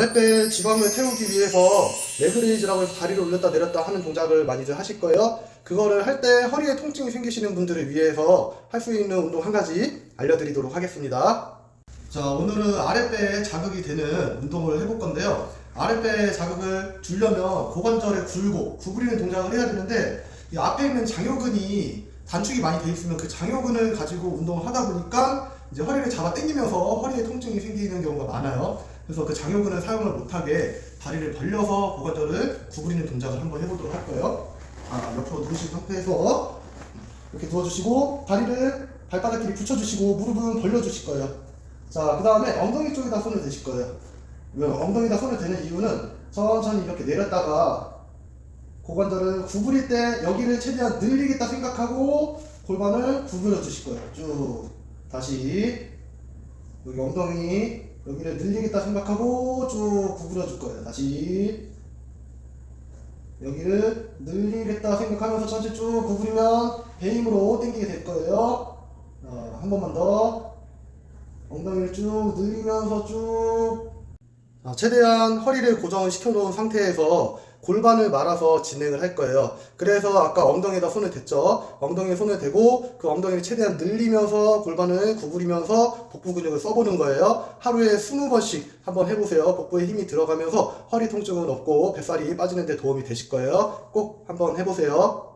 아랫배 지방을 태우기 위해서 레그레이즈라고 해서 다리를 올렸다 내렸다 하는 동작을 많이들 하실 거예요. 그거를 할 때 허리에 통증이 생기시는 분들을 위해서 할 수 있는 운동 한 가지 알려드리도록 하겠습니다. 자, 오늘은 아랫배에 자극이 되는 운동을 해볼 건데요. 아랫배 자극을 주려면 고관절에 굴고 구부리는 동작을 해야 되는데 이 앞에 있는 장요근이 단축이 많이 돼 있으면 그 장요근을 가지고 운동을 하다 보니까 이제 허리를 잡아 당기면서 허리에 통증이 생기는 경우가 많아요. 그래서 그 장요근을 사용을 못하게 다리를 벌려서 고관절을 구부리는 동작을 한번 해보도록 할 거예요. 자, 옆으로 누우신 상태에서 이렇게 누워주시고 다리를 발바닥 길이 붙여주시고 무릎은 벌려주실 거예요. 자, 그 다음에 엉덩이 쪽에다 손을 대실 거예요. 왜 엉덩이에다 손을 대는 이유는 천천히 이렇게 내렸다가 고관절을 구부릴 때 여기를 최대한 늘리겠다 생각하고 골반을 구부려 주실 거예요. 쭉 다시 여기 엉덩이 여기를 늘리겠다 생각하고 쭉 구부려 줄 거예요. 다시 여기를 늘리겠다 생각하면서 천천히 쭉 구부리면 배 힘으로 당기게 될 거예요. 어, 한 번만 더 엉덩이를 쭉 늘리면서 쭉 자, 최대한 허리를 고정을 시켜 놓은 상태에서 골반을 말아서 진행을 할 거예요. 그래서 아까 엉덩이에다 손을 댔죠. 엉덩이에 손을 대고 그 엉덩이를 최대한 늘리면서 골반을 구부리면서 복부 근육을 써보는 거예요. 하루에 20번씩 한번 해보세요. 복부에 힘이 들어가면서 허리 통증은 없고 뱃살이 빠지는 데 도움이 되실 거예요. 꼭 한번 해보세요.